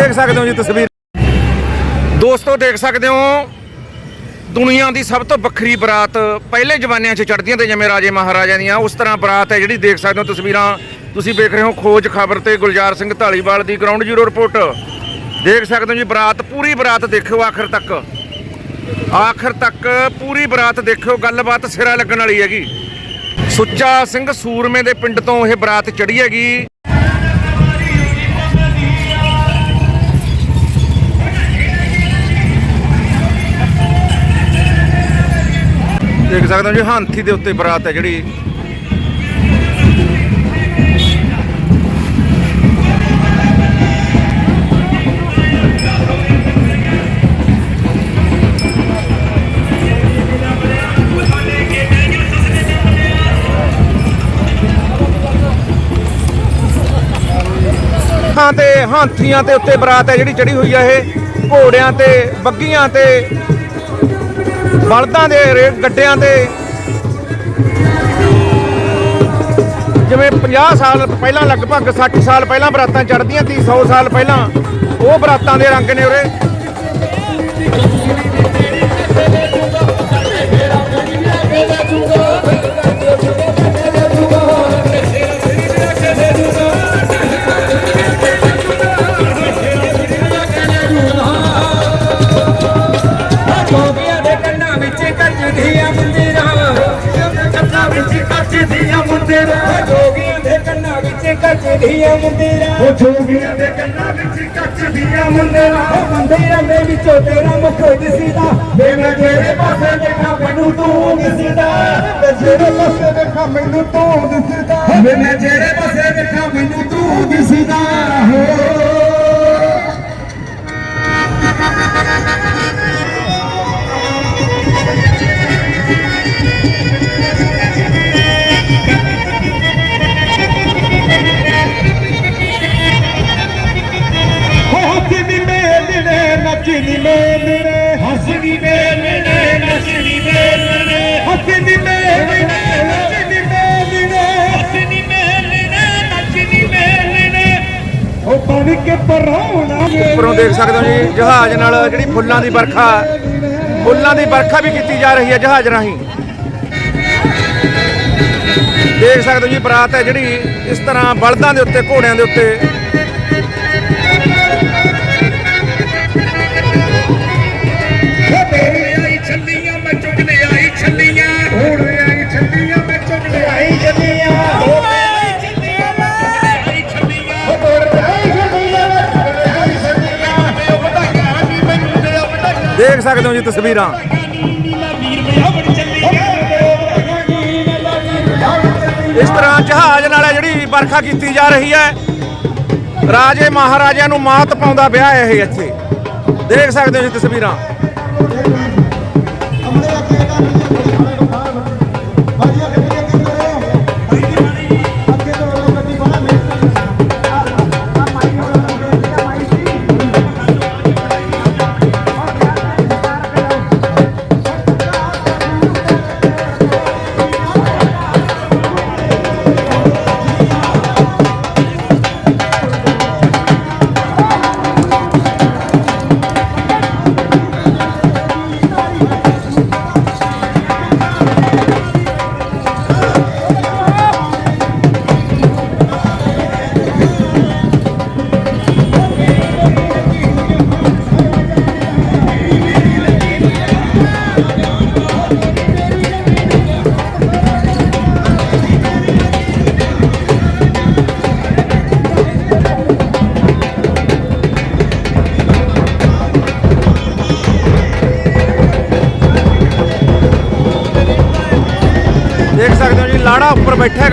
ਦੇਖ ਸਕਦੇ ਹੋ ਜੀ ਤਸਵੀਰ। ਦੋਸਤੋ, ਦੇਖ ਸਕਦੇ ਹੋ, ਦੁਨੀਆ ਦੀ ਸਭ ਤੋਂ ਵੱਖਰੀ ਬਰਾਤ ਪਹਿਲੇ ਜਮਾਨਿਆਂ 'ਚ ਚੜ੍ਹਦੀਆਂ ਤੇ ਜਿਵੇਂ ਰਾਜੇ ਮਹਾਰਾਜਿਆਂ ਦੀਆਂ, ਉਸ ਤਰ੍ਹਾਂ ਬਰਾਤ ਹੈ ਜਿਹੜੀ ਦੇਖ ਸਕਦੇ ਹੋ ਤਸਵੀਰਾਂ। ਤੁਸੀਂ ਵੇਖ ਰਹੇ ਹੋ ਖੋਜ ਖਬਰ ਤੇ ਗੁਲਜ਼ਾਰ ਸਿੰਘ ਢਾਲੀਵਾਲ ਦੀ ਗਰਾਊਂਡ ਜ਼ੀਰੋ ਰਿਪੋਰਟ ਦੇਖ ਸਕਦੇ ਹੋ ਜੀ, ਬਰਾਤ, ਪੂਰੀ ਬਰਾਤ ਦੇਖਿਓ ਆਖਰ ਤੱਕ। ਆਖਰ ਤੱਕ ਪੂਰੀ ਬਰਾਤ ਦੇਖਿਓ, ਗੱਲਬਾਤ ਸਿਰਾ ਲੱਗਣ ਵਾਲੀ ਹੈਗੀ। ਸੁੱਚਾ ਸਿੰਘ ਸੂਰਮੇ ਦੇ ਪਿੰਡ ਤੋਂ ਇਹ ਬਰਾਤ ਚੜੀ ਹੈਗੀ। ਦੇਖ ਸਕਦੇ ਹੋ ਜੀ, ਹਾਥੀ ਦੇ ਉੱਤੇ ਬਰਾਤ ਹੈ ਜਿਹੜੀ। ਹਾਂ ਤੇ ਹਾਥੀਆਂ ਤੇ ਉੱਤੇ ਬਰਾਤ ਹੈ ਜਿਹੜੀ ਚੜੀ ਹੋਈ ਹੈ ਇਹ। ਘੋੜਿਆਂ ਤੇ, ਬੱਗੀਆਂ ਤੇ ਬਲਦਾਂ ਦੇ ਰੇ- ਗੱਡਿਆਂ ਦੇ ਜਿਵੇਂ 50 ਸਾਲ ਪਹਿਲਾਂ, ਲਗਭਗ 60 ਸਾਲ ਪਹਿਲਾਂ ਬਰਾਤਾਂ ਚੜ੍ਹਦੀਆਂ ਸੀ 100 ਸਾਲ ਪਹਿਲਾਂ, ਉਹ ਬਰਾਤਾਂ ਦੇ ਰੰਗ ਨੇ ਉਰੇ। ਕੱਚਦੀਆਂ ਮੁੰਦਰਾਂ ਉਹ ਜੋਗੀਆਂ ਦੇ ਕੰਨਾਂ ਵਿੱਚ ਕੱਚਦੀਆਂ ਮੁੰਦਰਾਂ ਉਹ ਮੰਦਿਰਾਂ ਦੇ ਵਿੱਚੋਂ ਤੇਰਾ ਮੁਖ ਦਿਸਦਾ। ਵੇ ਮੈਂ ਤੇਰੇ ਪਾਸੇ ਦੇਖਾਂ ਮੈਨੂੰ ਤੂੰ ਦਿਸਦਾ। ਤੇ ਜਿਹੜੇ ਪਾਸੇ ਦੇਖਾਂ ਮੈਨੂੰ ਤੂੰ ਦਿਸਦਾ। ਵੇ ਮੈਂ ਜਿਹੜੇ ਪਾਸੇ ਦੇਖਾਂ ਮੈਨੂੰ ਤੂੰ ਦਿਸਦਾ। ਹੋ ਹੱਸਦੀ ਮੇਲਣੇ ਨੱਚਦੀ ਮੇਲਣੇ ਹੱਸਦੀ ਮੇਲਣੇ ਨੱਚਦੀ ਮੇਲਣੇ ਹੱਸਦੀ ਮੇਲਣੇ ਨੱਚਦੀ ਮੇਲਣੇ ਉਹ ਬਣ ਕੇ ਪਰੌਣਾ ਉੱਪਰੋਂ ਦੇਖ ਸਕਦੇ ਹੋ ਜੀ ਜਹਾਜ਼ ਨਾਲ ਜਿਹੜੀ ਫੁੱਲਾਂ ਦੀ ਵਰਖਾ ਫੁੱਲਾਂ ਦੀ ਵਰਖਾ ਵੀ ਕੀਤੀ ਜਾ ਰਹੀ ਹੈ ਜਹਾਜ਼ ਰਾਹੀਂ। ਦੇਖ ਸਕਦੇ ਹੋ ਜੀ ਬਰਾਤ ਹੈ ਜਿਹੜੀ ਇਸ ਤਰ੍ਹਾਂ ਬਲਦਾਂ ਦੇ ਉੱਤੇ ਘੋੜਿਆਂ ਦੇ ਉੱਤੇ। ਦੇਖ ਸਕਦੇ ਹੋ ਜੀ ਤਸਵੀਰਾਂ। ਇਸ ਤਰ੍ਹਾਂ ਜਹਾਜ਼ ਨਾਲ ਜਿਹੜੀ ਵਰਖਾ ਕੀਤੀ ਜਾ ਰਹੀ ਹੈ, ਰਾਜੇ ਮਹਾਰਾਜਿਆਂ ਨੂੰ ਮਾਤ ਪਾਉਂਦਾ ਵਿਆਹ ਇਹ ਇੱਥੇ। ਦੇਖ ਸਕਦੇ ਹੋ ਜੀ ਤਸਵੀਰਾਂ। ਲਾੜਾ ਉੱਪਰ ਬੈਠਾ